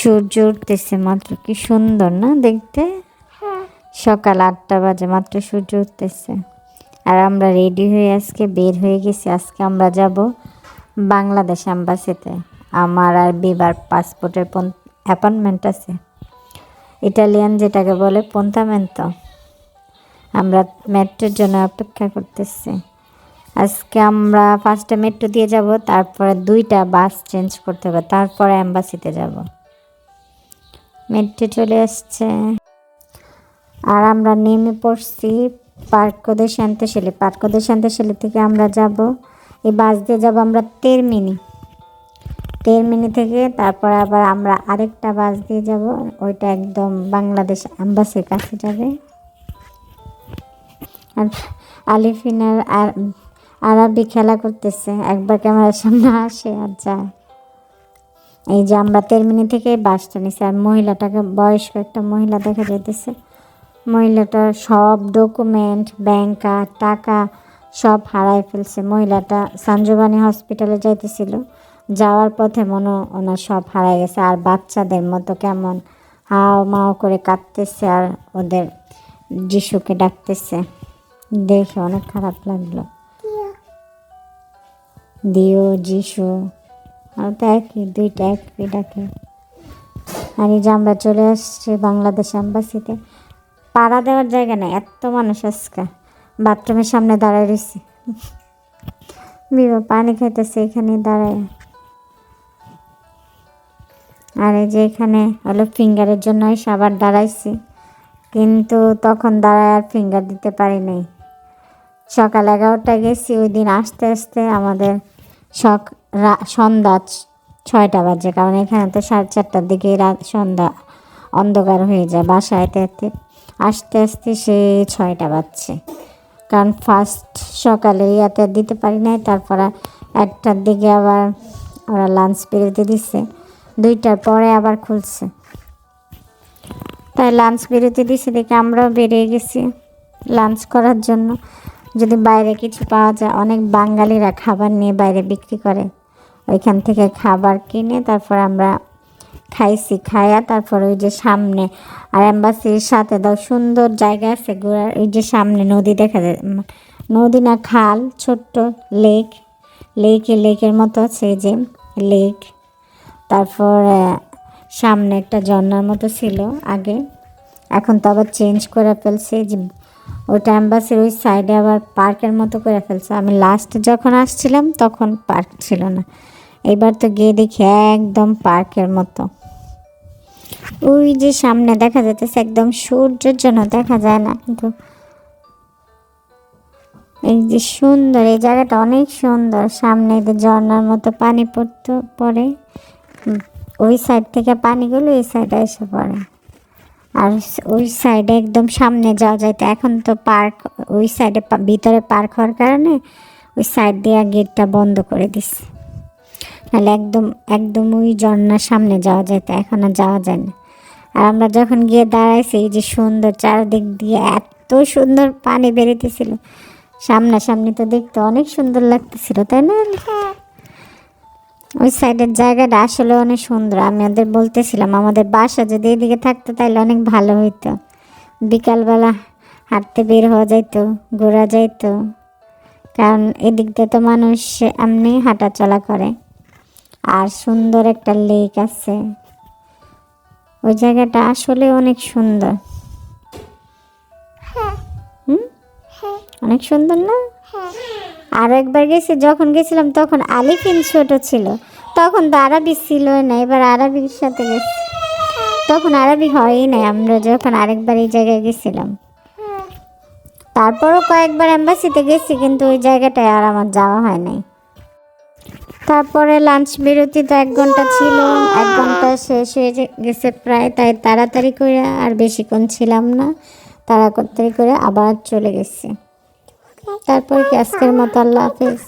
সূর্য উঠতেছে মাত্র। কি সুন্দর না দেখতে? সকাল আটটা বাজে মাত্র সূর্য উঠতেছে। আর আমরা রেডি হয়ে আজকে বের হয়ে গেছি। আজকে আমরা যাব বাংলাদেশ অ্যাম্বাসিতে আমার আর বিবার পাসপোর্টের অ্যাপয়েন্টমেন্ট আছে। ইটালিয়ান যেটাকে বলে পন্থামেন্তো আমরা মেট্রোর জন্য অপেক্ষা করতেছি। আজকে আমরা ফার্স্টে মেট্রো দিয়ে যাব তারপরে দুইটা বাস চেঞ্জ করতে হবে তারপরে অ্যাম্বাসিতে যাব। মেট্রো চলে আসছে। আর আমরা নেমে পড়ছি পার্কদে শান্তশালী। পার্কদে শান্তশালী থেকে আমরা যাব। এই বাস দিয়ে যাব আমরা তেরমিনি। তেরমিনি থেকে তারপর আবার আমরা আরেকটা বাস দিয়ে যাব। ওইটা একদম বাংলাদেশ অ্যাম্বাসির কাছে যাবে। আর আলিফিনার আর আরবি খেলা করতেছে। একবার ক্যামেরার সামনে আসে আর যায়। এই যে আমরা তেরমিনি থেকে বাসটা নিছি আর মহিলাটাকে বয়স্ক একটা মহিলা দেখা যাইতেছে। মহিলাটার সব ডকুমেন্ট ব্যাংক কার্ড টাকা সব হারাই ফেলছে। মহিলাটা সঞ্জীবানী হসপিটালে যাইতেছিল। যাওয়ার পথে মনে ওনার সব হারাই গেছে। আর বাচ্চাদের মতো কেমন হাও মাও করে কাঁদতেছে আর ওদের যিশুকে ডাকতেছে। দেখে অনেক খারাপ লাগল। দিও যিশু। একই দুইটা একই ডাকে। আর এই যে আমরা চলে আসছি বাংলাদেশ অ্যাম্বাসিতে পাড়া দেওয়ার জায়গা নেই, এত মানুষ আজকে। বাথরুমের সামনে দাঁড়ায় রয়েছে। বিবা পানি খাইতেছে এখানে দাঁড়ায়। আর এই যে এখানে হলো ফিঙ্গারের জন্য এসে আবার দাঁড়াইছি। কিন্তু তখন দাঁড়ায় আর ফিঙ্গার দিতে পারি নাই। সকাল এগারোটায় গেছি, ওই দিন আসতে আসতে আমাদের রা- সন্ধ্যা ছয়টা বাজে, কারণ এখানে তো সাড়ে চারটার দিকে রাত সন্ধ্যা অন্ধকার হয়ে যায় বাসায়। যেতে আসতে আসতে সে ছয়টা বাজছে। কারণ ফার্স্ট সকালে ইয়াতে দিতে পারি নাই, তারপর একটার দিকে আবার ওরা লাঞ্চ বিরতি দিচ্ছে দুইটার পরে আবার খুলছে। তাই লাঞ্চ বিরতি দিছে দেখে আমরাও বেরিয়ে গেছি লাঞ্চ করার জন্য। যদি বাইরে কিছু পাওয়া যায়, অনেক বাঙালিরা খাবার নিয়ে বাইরে বিক্রি করে। ওইখান থেকে খাবার কিনে তারপর আমরা খাইছি খাইয়া তারপর ওই যে সামনে আর অ্যাম্বাসির সাথে দাও, সুন্দর জায়গা আছে ঘোরার, ওই যে সামনে নদী দেখা যায় নদী না খাল, ছোট্ট লেক, লেকে, লেকের মতো আছে যে লেক। তারপর সামনে একটা ঝর্নার মতো ছিল আগে, এখন তো আবার চেঞ্জ করে ফেলছে যে ওইটা অ্যাম্বাসির ওই সাইডে আবার পার্কের মতো করে ফেলছে। আমি লাস্ট যখন আসছিলাম তখন পার্ক ছিল না। এবার তো গিয়ে দেখি একদম পার্কের মতো। ওই যে সামনে দেখা যাইতেছে একদম সূর্যের জন্য দেখা যায় না, কিন্তু এই যে সুন্দর, এই জায়গাটা অনেক সুন্দর। সামনে যে ঝর্ণার মতো পানি পড়তে, পড়ে। ওই সাইড থেকে পানিগুলো এই সাইডে এসে পড়ে। আর ওই সাইডে একদম সামনে যাওয়া যায় এখন তো পার্ক, ওই সাইডে ভিতরে পার্ক হওয়ার কারণে ওই সাইড দিয়ে গেটটা বন্ধ করে দিছে। নাহলে একদম একদম ওই ঝর্ণার সামনে যাওয়া যায় তো, এখন আর যাওয়া যায় না। আর আমরা যখন গিয়ে দাঁড়াইছি, এই যে সুন্দর চারদিক দিয়ে এত সুন্দর পানি বেরিতেছিল, সামনাসামনি তো দেখতে অনেক সুন্দর লাগতেছিল, তাই না? ওই সাইডের জায়গাটা আসলে অনেক সুন্দর। আমি ওদের বলতেছিলাম, আমাদের বাসা যদি এদিকে থাকতো তাহলে অনেক ভালো হইতো। বিকালবেলা হাঁটতে বের হওয়া যাইতো, ঘোরা যাইতো। কারণ এদিক দিয়ে তো মানুষ এমনি হাঁটা চলা করে। আর সুন্দর একটা লেক আছে। ওই জায়গাটা আসলে অনেক সুন্দর। হুম? অনেক সুন্দর না? আর একবার গেছি যখন গেছিলাম তখন আলিফিন ছোট ছিল। তখন তো আরবি ছিলই না এবার আরবির সাথে গেছি। তখন আরবি হয়ই নাই আমরা যখন আরেকবার এই জায়গায় গেছিলাম। তারপরও কয়েকবার অ্যাম্বাসিতে গেছি কিন্তু ওই জায়গাটায় আর আমার যাওয়া হয় নাই। তারপরে লাঞ্চ বিরতি তো এক ঘণ্টা ছিল, এক ঘণ্টা শেষ হয়ে গেছে প্রায়, তাই তাড়াতাড়ি করে আর বেশিক্ষণ ছিলাম না। তাড়াতাড়ি করে আবার চলে গেছে। তারপর কি আজকের মতো? আল্লাহ হাফিজ।